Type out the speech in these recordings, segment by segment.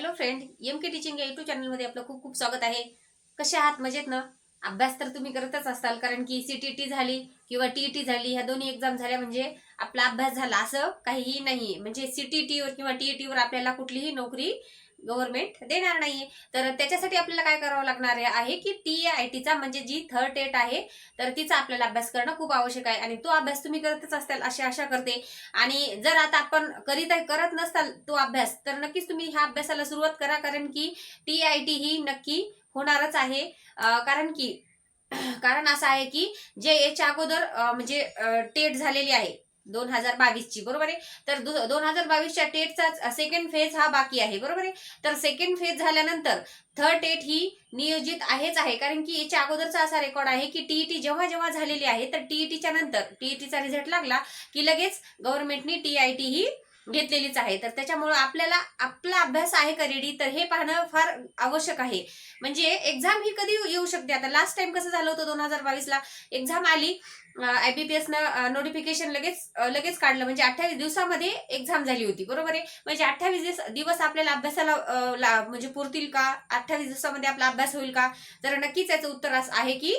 Hello friend M K teaching या YouTube चॅनलमध्ये आपलं खूप खूप स्वागत आहे. कसे आहात? मजेत ना? अभ्यास तर तुम्ही करतच असाल कारण की सी टी टी झाली किंवा टी टी झाली ह्या दोन्ही एक्झाम झाल्या म्हणजे आपला अभ्यास झाला. असं काहीही नाहीये. म्हणजे सी टी टीवर किंवा टी टीवर आपल्याला कुठलीही नोकरी गव्हर्नमेंट देणार नाहीये. तर त्याच्यासाठी आपल्याला काय करावं लागणार आहे- की टी आय टीचा म्हणजे जी थर्ड टेट आहे तर तिचा आपल्याला अभ्यास करणं खूप आवश्यक आहे. आणि तो अभ्यास तुम्ही करतच असताल अशी आशा करते. आणि जर आता आपण करीत करत नसताल तो अभ्यास तर नक्कीच तुम्ही ह्या अभ्यासाला सुरुवात करा. कारण की टी आय टी ही नक्की होणारच आहे. कारण की कारण असं आहे की जे याच्या अगोदर म्हणजे टेट झालेली आहे दोन हजार बावीसची बरोबर आहे? तर दोन हजार बावीसच्या टेटचा सेकंड फेज हा बाकी आहे बरोबर आहे? तर सेकंड फेज झाल्यानंतर थर्ड टेट ही नियोजित आहेच आहे कारण की याच्या अगोदरचा असा रेकॉर्ड आहे की टीईटी जेव्हा जेव्हा झालेली आहे तर टीईटीच्या नंतर टीईटीचा रिझल्ट लागला की लगेच गव्हर्नमेंटनी टीआयटी ही घेतलेलीच आहे. तर त्याच्यामुळं आपल्याला आपला अभ्यास आहे का रेडी तर हे पाहणं फार आवश्यक आहे. म्हणजे एक्झाम ही कधी येऊ शकते? आता लास्ट टाइम कसं झालं होतं दोन हजार बावीसला एक्झाम आली आयबीपीएस न नोटिफिकेशन लगेच लगेच काढलं. म्हणजे अठ्ठावीस दिवसामध्ये एक्झाम झाली होती. बरोबर आहे? म्हणजे अठ्ठावीस दिवस दिवस आपल्याला अभ्यासाला ला- म्हणजे पुरतील का? अठ्ठावीस दिवसामध्ये आपला अभ्यास होईल का? तर नक्कीच याचं उत्तर असं आहे की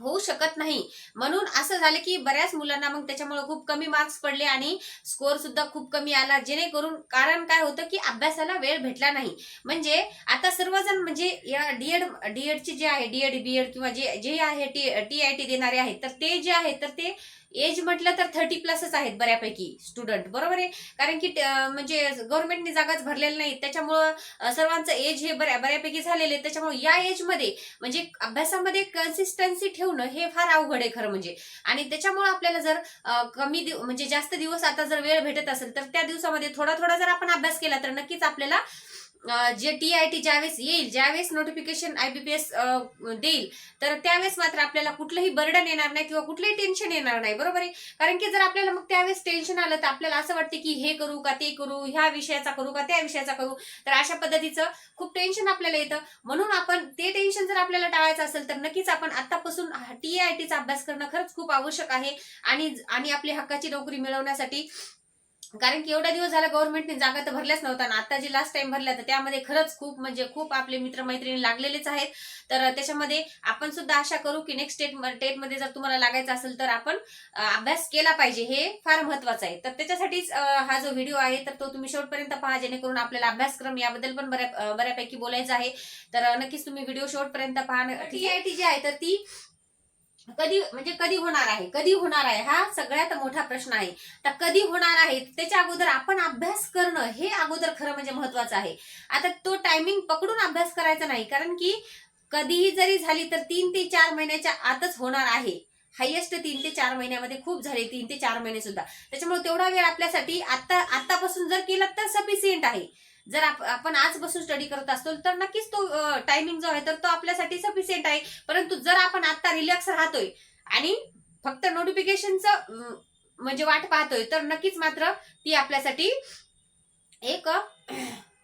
होऊ शकत नाही. म्हणून असं झालं की बऱ्याच मुलांना मग त्याच्यामुळे खूप कमी मार्क्स पडले आणि स्कोअर सुद्धा खूप कमी आला. जेणेकरून कारण काय होतं की अभ्यासाला वेळ भेटला नाही. म्हणजे आता सर्वजण म्हणजे या डीएड डीएडचे जे आहे डीएड बीएड किंवा जे जे आहे टी टी आय टी देणारे आहेत तर ते जे आहे तर ते एज म्हटलं तर थर्टी प्लसच आहेत बऱ्यापैकी स्टुडंट बरोबर आहे? कारण की म्हणजे गव्हर्नमेंटने जागाच भरलेल्या नाहीत त्याच्यामुळं सर्वांचं एज हे बऱ्या बऱ्यापैकी झालेले आहे. त्याच्यामुळे या एजमध्ये म्हणजे अभ्यासामध्ये कन्सिस्टन्सी ठेवणं हे फार अवघड आहे खरं म्हणजे. आणि त्याच्यामुळे आपल्याला जर कमी दिव म्हणजे जास्त दिवस आता जर वेळ भेटत असेल तर त्या दिवसामध्ये थोडा थोडा जर आपण अभ्यास केला तर नक्कीच आपल्याला जे टी आय टी ज्यावेळेस येईल ज्यावेळेस notification I B P S देईल तर त्यावेळेस मात्र आपल्याला कुठलंही बर्डन येणार नाही किंवा कुठलंही टेन्शन येणार नाही. बरोबर आहे? कारण की जर आपल्याला मग त्यावेळेस टेन्शन आलं तर आपल्याला असं वाटतं की हे करू का ते करू ह्या विषयाचा करू का त्या विषयाचा करू तर अशा पद्धतीचं खूप टेन्शन आपल्याला येतं. म्हणून आपण ते टेन्शन जर आपल्याला टाळायचं असेल तर नक्कीच आपण आतापासून टी आय टीचा अभ्यास करणं खरंच खूप आवश्यक आहे. आणि आणि आपली हक्काची नोकरी मिळवण्यासाठी कारण की एवढ्या दिवस झाला गव्हर्नमेंटने जागा तर भरल्याच नव्हता आणि आता जे लास्ट टाइम भरल्या तर त्यामध्ये खरंच खूप म्हणजे खूप आपले मित्रमैत्रिणी लागलेलेच आहेत. तर त्याच्यामध्ये आपण सुद्धा आशा करू की नेक्स्ट टेट टेटमध्ये जर तुम्हाला लागायचं असेल तर आपण अभ्यास केला पाहिजे हे फार महत्वाचं आहे. तर त्याच्यासाठीच हा जो व्हिडिओ आहे तर तो तुम्ही शेवटपर्यंत पहा जेणेकरून आपल्याला अभ्यासक्रम याबद्दल पण बऱ्या बऱ्यापैकी बोलायचं आहे. तर नक्कीच तुम्ही व्हिडिओ शेवटपर्यंत पहा. टी आय टी जी आहे तर ती कधी म्हणजे कधी होणार आहे? कधी होणार आहे? हा सगळ्यात मोठा प्रश्न आहे. तर कधी होणार आहे? त्याच्या अगोदर आपण अभ्यास करणं हे अगोदर खरं म्हणजे महत्वाचं आहे. आता तो टायमिंग पकडून अभ्यास करायचा नाही. कारण की कधीही जरी झाली तर तीन ते चार महिन्याच्या आतच होणार आहे. हायेस्ट तीन ते चार महिन्यामध्ये खूप झाले. तीन ते चार महिने सुद्धा. त्याच्यामुळे तेवढा वेळ आपल्यासाठी आता आतापासून जर केला तर सफिशियंट आहे. जर आप- आपण आज बसून स्टडी करत असतो तर नक्कीच तो टायमिंग जो आहे तर तो आपल्यासाठी सफिशियंट आहे. परंतु जर आपण आता रिलॅक्स राहतोय आणि फक्त नोटिफिकेशनचं म्हणजे वाट पाहतोय तर नक्कीच मात्र ती आपल्यासाठी एक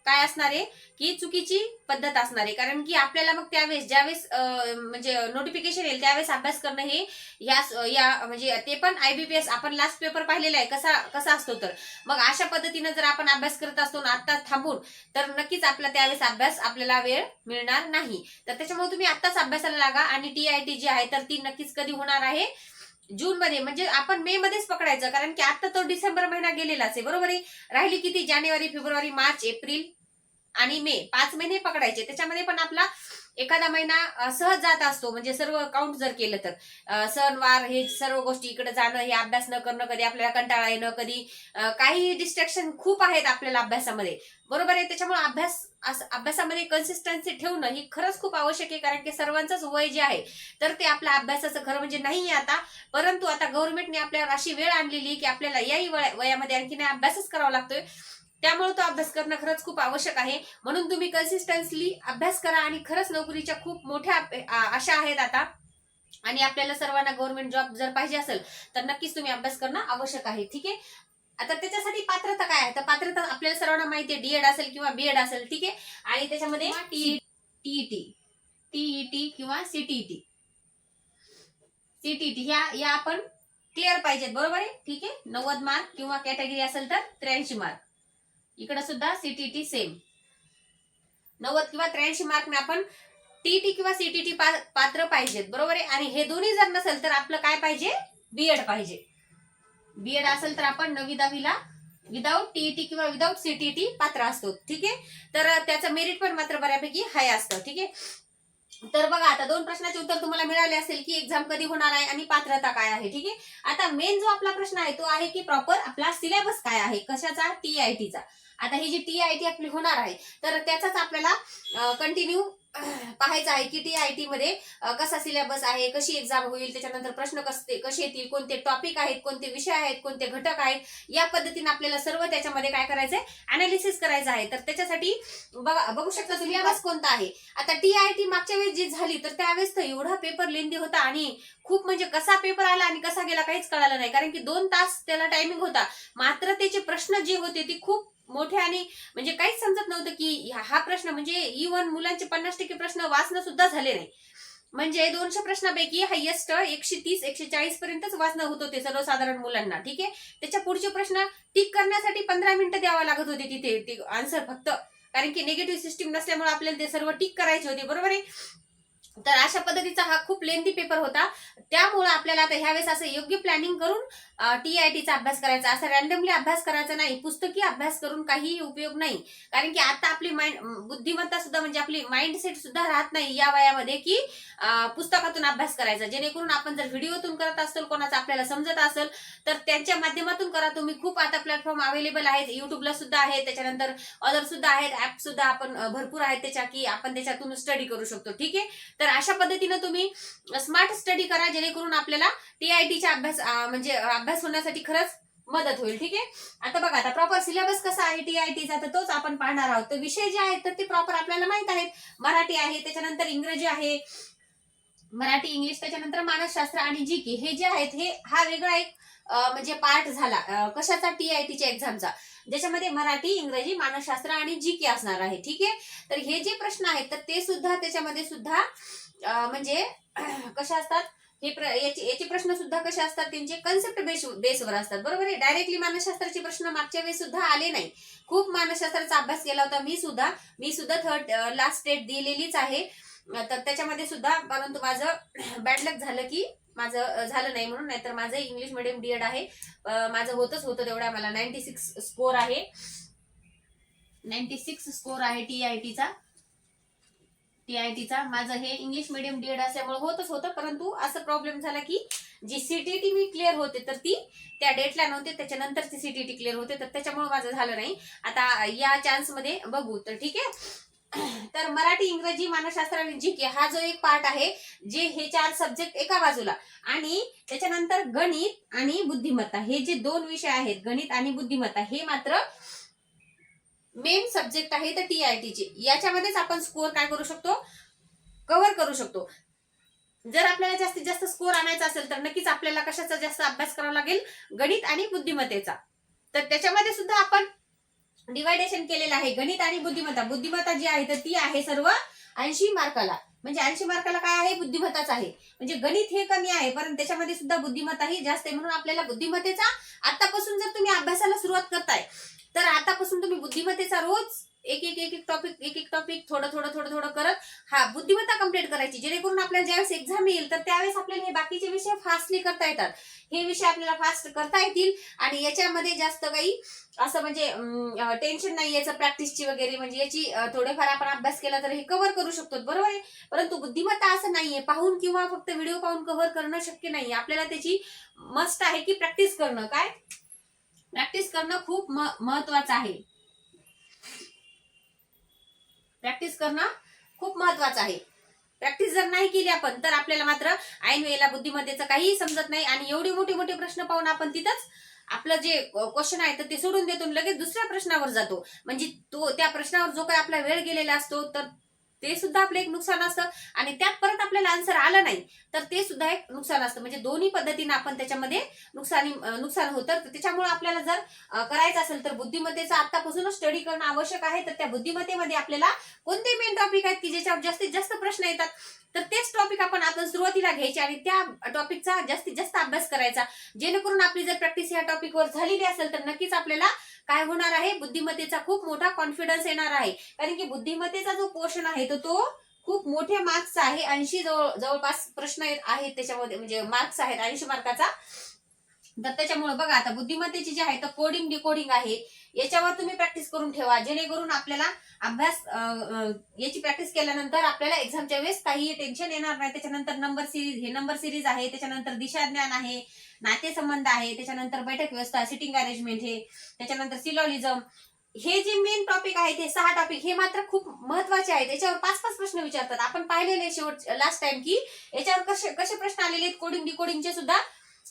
काय असणार आहे? की चुकीची पद्धत असणार आहे. कारण की आपल्याला मग त्यावेळेस ज्यावेळेस म्हणजे नोटिफिकेशन येईल त्यावेळेस अभ्यास करणं हे या या म्हणजे ते पण आयबीपीएस आपण लास्ट पेपर पाहिलेला आहे. कसा कसा असतो तर? मग अशा पद्धतीनं जर आपण अभ्यास करत असतो ना आता थांबून तर नक्कीच आपला त्यावेळेस अभ्यास आपल्याला वेळ मिळणार नाही. तर त्याच्यामुळे तुम्ही आत्ताच अभ्यासाला लागा आणि टी आय टी जी आहे तर ती नक्कीच कधी होणार आहे? जून मध्ये म्हणजे आपण मे मध्येच पकडायचं कारण की आता तो डिसेंबर महिना गेलेलाच आहे बरोबर आहे? राहिली किती? जानेवारी फेब्रुवारी मार्च एप्रिल आणि मे पाच महिने पकडायचे. त्याच्यामध्ये पण आपला एखादा महिना सहज जात असतो. म्हणजे सर्व काउंट जर केलं तर. सणवार हे सर्व गोष्टी इकडे जाणं हे अभ्यास न करणं कधी आपल्याला कंटाळा येणं कधी काही डिस्ट्रॅक्शन खूप आहेत आपल्याला अभ्यासामध्ये. बरोबर आहे? त्याच्यामुळे अभ्यास असं- अभ्यासामध्ये कन्सिस्टन्सी ठेवणं ही खरंच खूप आवश्यक आहे. कारण की सर्वांचंच वय जे आहे तर ते आपल्या अभ्यासाचं खरं म्हणजे नाही आहे आता. परंतु आता गव्हर्नमेंटने आपल्यावर अशी वेळ आणलेली की आपल्याला याही वया- वयामध्ये आणखी नाही अभ्यासच करावा लागतोय. त्यामुळे तो अभ्यास करणं खरंच खूप आवश्यक आहे. म्हणून तुम्ही कन्सिस्टन्सली अभ्यास करा आणि खरंच नोकरीच्या खूप मोठ्या आशा आहेत आता. आणि आपल्याला सर्वांना गव्हर्नमेंट जॉब जर पाहिजे असेल तर नक्कीच तुम्ही अभ्यास करणं आवश्यक आहे. ठीक आहे? आता त्याच्यासाठी पात्रता काय आहे? तर पात्रता आपल्याला सर्वांना माहिती आहे डीएड असेल किंवा बीएड असेल ठीक आहे? आणि त्याच्यामध्ये टीईटी टीईटी किंवा सीटीईटी सीटीईटी ह्या या आपण क्लिअर पाहिजेत बरोबर आहे? ठीक आहे? नव्वद मार्क किंवा कॅटेगरी असेल तर त्र्याऐंशी मार्क इकडे सुद्धा सीटीटी सेम नव्वद किंवा त्र्याऐंशी मार्कने आपण टीटी किंवा सीटीटी पात्र पाहिजेत बरोबर आहे? आणि हे दोन्ही जर नसेल तर आपलं काय पाहिजे? बीएड पाहिजे. बीएड असेल तर आपण नवी दहावीला विदाऊट टीईटी किंवा विदाऊट सीटीटी पात्र असतो ठीक आहे? तर त्याचं मेरिट पण मात्र बऱ्यापैकी हाय असतं ठीक आहे? तर बघा आता दोन प्रश्नाचे उत्तर तुम्हाला मिळाले असेल की एक्झाम कधी होणार आहे आणि पात्रता काय आहे ठीक आहे? आता मेन जो आपला प्रश्न आहे तो आहे की प्रॉपर आपला सिलेबस काय आहे? कशाचा? टीआयटीचा आता ही जी टी आय टी आपली होणार आहे तर त्याचाच आपल्याला कंटिन्यू पाहायचं आहे की टी मध्ये कसा सिलेबस आहे कशी एक्झाम होईल त्याच्यानंतर प्रश्न कसे कसे येतील कोणते टॉपिक आहेत कोणते विषय आहेत कोणते घटक आहेत या पद्धतीने आपल्याला सर्व त्याच्यामध्ये काय करायचंय अनालिसिस करायचं आहे. तर त्याच्यासाठी बघा बघू शकता तुम्ही सिलेबस कोणता आहे. आता टी आय टी मागच्या वेळेस जी झाली तर त्यावेळेस तर एवढा पेपर लेंदी होता आणि खूप म्हणजे कसा पेपर आला आणि कसा गेला काहीच कळालं नाही. कारण की दोन तास त्याला टायमिंग होता. मात्र त्याचे प्रश्न जे होते ते खूप मोठे आणि म्हणजे काहीच समजत नव्हतं की हा प्रश्न म्हणजे इव्हन मुलांचे पन्नास टक्के प्रश्न वाचणं सुद्धा झाले नाही. म्हणजे दोनशे प्रश्नापैकी हायेस्ट एकशे तीस एकशे चाळीस पर्यंतच वाचणं होत होते सर्वसाधारण मुलांना ठीक आहे? त्याच्या पुढचे प्रश्न टिक करण्यासाठी पंधरा मिनिटं द्यावा लागत होते तिथे ते आन्सर फक्त. कारण की निगेटिव्ह सिस्टीम नसल्यामुळे आपल्याला ते सर्व टिक करायचे होते बरोबर आहे? तर अशा पद्धतीचा हा खूप लेंदी पेपर होता. त्यामुळे आपल्याला आता ह्यावेळेस असं योग्य प्लॅनिंग करून टीआयटीचा अभ्यास करायचा. असं रॅन्डमली अभ्यास करायचा नाही. पुस्तकी अभ्यास करून काहीही उपयोग नाही. कारण की आता आपली माइंड बुद्धिमत्ता सुद्धा म्हणजे आपली माइंडसेट सुद्धा राहत नाही या वयामध्ये की पुस्तकातून अभ्यास करायचा. जेणेकरून आपण जर व्हिडिओतून करत असेल कोणाचा आपल्याला समजत असेल तर त्यांच्या माध्यमातून करा. तुम्ही खूप आता प्लॅटफॉर्म अवेलेबल आहेत. युट्यूबला सुद्धा आहे त्याच्यानंतर अदर सुद्धा आहेत. ऍप सुद्धा आपण भरपूर आहेत त्याच्या की आपण त्याच्यातून स्टडी करू शकतो. ठीक आहे? तर अशा पद्धतीनं तुम्ही स्मार्ट स्टडी करा जेणेकरून आपल्याला टीआयटीचा अभ्यास म्हणजे अभ्यास होण्यासाठी खरंच मदत होईल ठीक आहे? आता बघा आता प्रॉपर सिलेबस कसा आहे टीआयटीचा तर तोच आपण पाहणार आहोत. तर विषय जे आहेत तर ते प्रॉपर आपल्याला माहीत आहेत. मराठी आहे त्याच्यानंतर इंग्रजी आहे मराठी इंग्लिश त्याच्यानंतर मानसशास्त्र आणि जी के हे जे आहेत हे हा वेगळा एक म्हणजे पार्ट झाला. कशाचा? टी आय टीच्या एक्झामचा. ज्याच्यामध्ये मराठी इंग्रजी मानसशास्त्र आणि जी के असणार आहे. ठीक आहे? तर हे जे प्रश्न आहेत तर ते सुद्धा त्याच्यामध्ये सुद्धा म्हणजे कशा असतात? हे याचे प्रश्न सुद्धा कसे असतात? त्यांचे कन्सेप्ट बेस बेसवर असतात. बरोबर आहे? डायरेक्टली मानसशास्त्राचे प्रश्न मागच्या वेळेस सुद्धा आले नाही. खूप मानसशास्त्राचा अभ्यास केला होता. मी सुद्धा मी सुद्धा थर्ड लास्ट डेट दिलेलीच आहे. तर त्याच्यामध्ये सुद्धा परंतु माझं बॅड लक झालं की माझं झालं नाही म्हणून नाहीतर माझं इंग्लिश मिडियम डीएड आहे. माझं होतच होतं तेवढा मला नाईन्टी सिक्स स्कोर आहे नाईन्टी सिक्स स्कोर आहे टी आय टीचा टी आय टीचा माझं हे इंग्लिश मिडियम डीएड असल्यामुळे होतच होतं परंतु असं प्रॉब्लेम झाला की जी सीटीटी मी क्लिअर होते तर ती त्या डेटला नव्हते त्याच्यानंतर ती सीटीटी क्लिअर होते तर त्याच्यामुळे माझं झालं नाही. आता या चान्समध्ये बघू तर ठीक आहे? तर मराठी इंग्रजी मानसशास्त्र आणि जी के हा जो एक पार्ट आहे जे हे चार सब्जेक्ट एका बाजूला. आणि त्याच्यानंतर गणित आणि बुद्धिमत्ता हे जे दोन विषय आहेत गणित आणि बुद्धिमत्ता हे मात्र मेन सब्जेक्ट आहे तर टी आय टीचे याच्यामध्येच आपण स्कोअर काय करू शकतो? कव्हर करू शकतो. जर आपल्याला जास्तीत जास्त स्कोअर आणायचा असेल तर नक्कीच आपल्याला कशाचा जास्त अभ्यास करावा लागेल? गणित आणि बुद्धिमत्तेचा. तर त्याच्यामध्ये सुद्धा आपण डिवायडेशन केलेलं आहे. गणित आणि बुद्धिमत्ता. बुद्धिमत्ता जी आहे तर ती आहे सर्व ऐंशी मार्काला. म्हणजे ऐंशी मार्काला काय आहे? बुद्धिमत्ताच आहे. म्हणजे गणित हे कमी आहे परंतु त्याच्यामध्ये सुद्धा बुद्धिमत्ता ही जास्त आहे. म्हणून आपल्याला बुद्धिमत्तेचा आतापासून जर तुम्ही अभ्यासाला सुरुवात करताय तर आतापासून तुम्ही बुद्धिमत्तेचा रोज एक एक एक एक टॉपिक एक एक टॉपिक थोडं थोडं थोडं थोडं करत हा बुद्धिमत्ता कंप्लीट करायची. जेणेकरून आपल्याला ज्यावेळेस एक्झाम येईल तर त्यावेळेस आपल्याला हे बाकीचे विषय फास्टली करता येतात. हे विषय आपल्याला फास्ट करता येतील आणि याच्यामध्ये जास्त काही असं म्हणजे टेन्शन नाही याचं प्रॅक्टिसची वगैरे. म्हणजे याची थोडेफार आपण अभ्यास केला तर हे कव्हर करू शकतो. बरोबर आहे? परंतु बुद्धिमत्ता असं नाहीये. पाहून किंवा फक्त व्हिडिओ पाहून कव्हर करणं शक्य नाही आपल्याला त्याची मस्त आहे की प्रॅक्टिस करणं. काय? प्रॅक्टिस करणं खूप महत्वाचं आहे. प्रॅक्टिस करणं खूप महत्वाचं आहे. प्रॅक्टिस जर नाही केली आपण तर आपल्याला मात्र ऐन वेळेला बुद्धिमत्तेचं काहीही समजत नाही आणि एवढे मोठे मोठे प्रश्न पाहून आपण तिथंच आपलं जे क्वेश्चन आहे तर ते सोडून देतो लगेच दुसऱ्या प्रश्नावर जातो. म्हणजे तो त्या प्रश्नावर जो काही आपला वेळ गेलेला असतो तर ते सुद्धा आपलं एक नुकसान असतं. आणि त्यात परत आपल्याला आन्सर आलं नाही तर ते सुद्धा एक नुकसान असतं. म्हणजे दोन्ही पद्धतीनं आपण त्याच्यामध्ये नुकसानी नुकसान होतं. तर त्याच्यामुळे आपल्याला जर करायचं असेल तर बुद्धिमत्तेचा आतापासूनच स्टडी करणं आवश्यक आहे. तर त्या बुद्धिमत्तेमध्ये आपल्याला कोणते मेन टॉपिक आहेत की ज्याच्यावर जास्तीत जास्त प्रश्न येतात? तर तेच टॉपिक आपण आपण सुरुवातीला घ्यायचे आणि त्या टॉपिकचा जास्तीत जास्त अभ्यास करायचा. जेणेकरून आपली जर प्रॅक्टिस या टॉपिकवर झालेली असेल तर नक्कीच आपल्याला काय होणार आहे? बुद्धिमत्तेचा खूप मोठा कॉन्फिडन्स येणार आहे. कारण की बुद्धिमत्तेचा जो पोर्शन आहे तो तो खूप मोठ्या मार्क्सचा आहे. ऐंशी जवळ जवळपास प्रश्न आहेत आहेत त्याच्यामध्ये म्हणजे मार्क्स आहेत ऐंशी मार्काचा तर त्याच्यामुळे बघा आता बुद्धिमत्तेची जी आहे तर कोडिंग डिकोडिंग आहे. याच्यावर तुम्ही प्रॅक्टिस करून ठेवा. जेणेकरून आपल्याला अभ्यास याची प्रॅक्टिस केल्यानंतर आपल्याला एक्झामच्या वेळेस काही टेन्शन येणार नाही. त्याच्यानंतर नंबर सिरीज हे नंबर सिरीज आहे त्याच्यानंतर दिशाज्ञान आहे नातेसंबंध आहे त्याच्यानंतर बैठक व्यवस्था सिटिंग अरेंजमेंट हे त्याच्यानंतर सिलॉलिझम हे जे मेन टॉपिक आहे ते सहा टॉपिक हे मात्र खूप महत्त्वाचे आहेत. याच्यावर पाच पाच प्रश्न विचारतात. आपण पाहिलेले शेवट लास्ट टाइम की याच्यावर कसे कसे प्रश्न आलेले आहेत? कोडिंग डिकोडिंगचे सुद्धा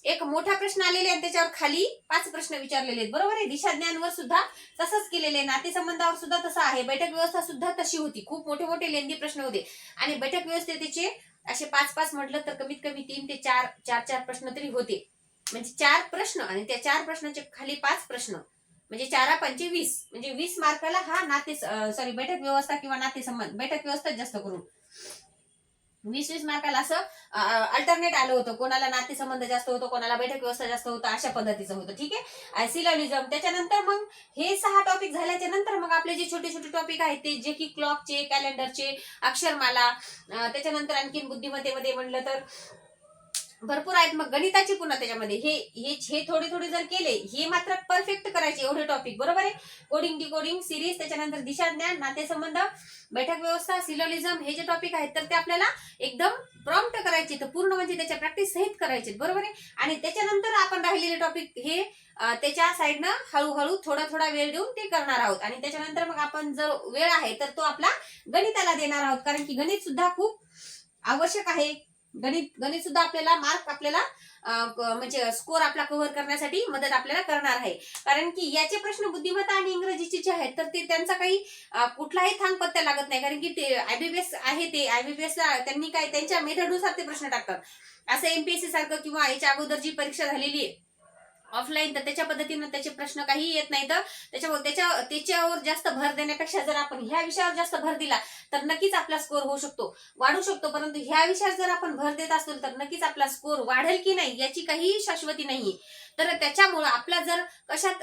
एक मोठा प्रश्न आलेला आणि त्याच्यावर खाली पाच प्रश्न विचारलेले आहेत. बरोबर आहे? दिशाज्ञानवर सुद्धा तसंच केलेले आहे. नातेसंबंधावर सुद्धा तसं आहे. बैठक व्यवस्था सुद्धा तशी होती. खूप मोठे मोठे लेंदी प्रश्न होते. आणि बैठक व्यवस्थेचे असे पाच पाच म्हटलं तर कमीत कमी तीन ते चार चार चार प्रश्न तरी होते. म्हणजे चार प्रश्न आणि त्या चार प्रश्नाचे खाली पाच प्रश्न. म्हणजे चारा पंचे वीस. म्हणजे वीस मार्काला हा नाते सॉरी बैठक व्यवस्था किंवा नातेसंबंध बैठक व्यवस्था जास्त करून. वीस वीस मार्काला असं अल्टरनेट आलं होतं. कोणाला नातेसंबंध जास्त होतं कोणाला बैठक व्यवस्था जास्त होतं अशा पद्धतीचं होतं. ठीक आहे? सिलॉलिझम त्याच्यानंतर मग हे सहा टॉपिक झाल्याच्यानंतर मग आपले जे छोटे छोटे टॉपिक आहेत ते जे की क्लॉकचे कॅलेंडरचे अक्षरमाला त्याच्यानंतर आणखीन बुद्धिमत्तेमध्ये म्हणलं तर भरपूर आहेत. मग गणिताची पुन्हा त्याच्यामध्ये हे हे हे थोडे थोडे जर केले हे मात्र परफेक्ट करायचे एवढे टॉपिक बरोबर आहे? कोडिंग डिकोडिंग सिरीज त्याच्यानंतर दिशाज्ञान नातेसंबंध बैठक व्यवस्था सिलोलिझम हे जे टॉपिक आहेत तर ते आपल्याला एकदम प्रॉम्प्ट करायचे. तर पूर्ण म्हणजे त्याच्या प्रॅक्टिस सहित करायचे. बरोबर आहे? आणि त्याच्यानंतर आपण राहिलेले टॉपिक हे त्याच्या साईडनं हळूहळू थोडा थोडा वेळ देऊन ते करणार आहोत. आणि त्याच्यानंतर मग आपण जर वेळ आहे तर तो आपला गणिताला देणार आहोत. कारण की गणित सुद्धा खूप आवश्यक आहे. गणित गणित सुद्धा आपल्याला मार्क आपल्याला म्हणजे स्कोर आपला कव्हर करण्यासाठी मदत आपल्याला करणार आहे. कारण की याचे प्रश्न बुद्धिमत्ता आणि इंग्रजीचे जे आहेत तर ते त्यांचा काही कुठलाही थांग पत्त्या लागत नाही. कारण की ते आयबीबीएस आहे ते. आयबीबीएसला त्यांनी काय त्यांच्या मेथडनुसार ते प्रश्न टाकतात. असं एमपीएससी सारखं किंवा याच्या अगोदर जी परीक्षा झालेली आहे ऑफलाईन तर त्याच्या पद्धतीनं त्याचे प्रश्न काही येत नाही तर त्याच्यावर त्याच्या त्याच्यावर जास्त भर देण्यापेक्षा जर आपण ह्या विषयावर जास्त भर दिला तर नक्कीच आपला स्कोर होऊ शकतो. वाढू शकतो परंतु ह्या विषयावर जर आपण भर देत असतो तर नक्कीच आपला स्कोर वाढेल की नाही याची काहीही शाश्वती नाही तर त्याच्यामुळं आपला जर कशात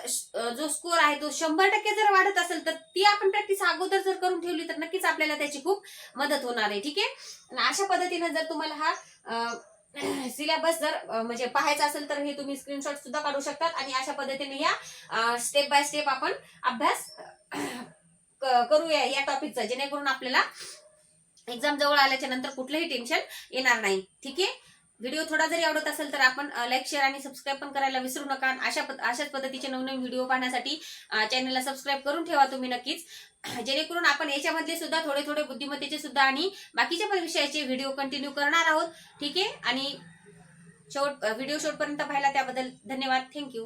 जो स्कोर आहे तो शंभर टक्के जर वाढत असेल तर ती आपण प्रॅक्टिस अगोदर जर करून ठेवली तर नक्कीच आपल्याला त्याची खूप मदत होणार आहे. ठीक आहे? अशा पद्धतीनं जर तुम्हाला हा सिलेबस जर म्हणजे पाहायचा असेल तर हे तुम्ही स्क्रीनशॉट सुद्धा काढू शकतात आणि अशा पद्धतीने या स्टेप बाय स्टेप आपण अभ्यास करूया या टॉपिकचा जेणेकरून आपल्याला एक्झाम जवळ आल्याच्यानंतर कुठलंही टेन्शन येणार नाही. ठीक आहे? व्हिडिओ थोडा जरी आवडत असेल तर आपण लाईक शेअर आणि सबस्क्राईब पण करायला विसरू नका. आणि अशा अशाच पद्धतीचे नवनवीन व्हिडिओ पाहण्यासाठी चॅनलला सबस्क्राईब करून ठेवा तुम्ही नक्कीच. जेणेकरून आपण याच्यामधले सुद्धा थोडे थोडे बुद्धिमत्तेचे सुद्धा आणि बाकीच्या पण विषयाचे व्हिडिओ कंटिन्यू करणार आहोत. ठीक आहे? आणि शेवट व्हिडिओ शेवटपर्यंत पाहिला त्याबद्दल धन्यवाद. थँक्यू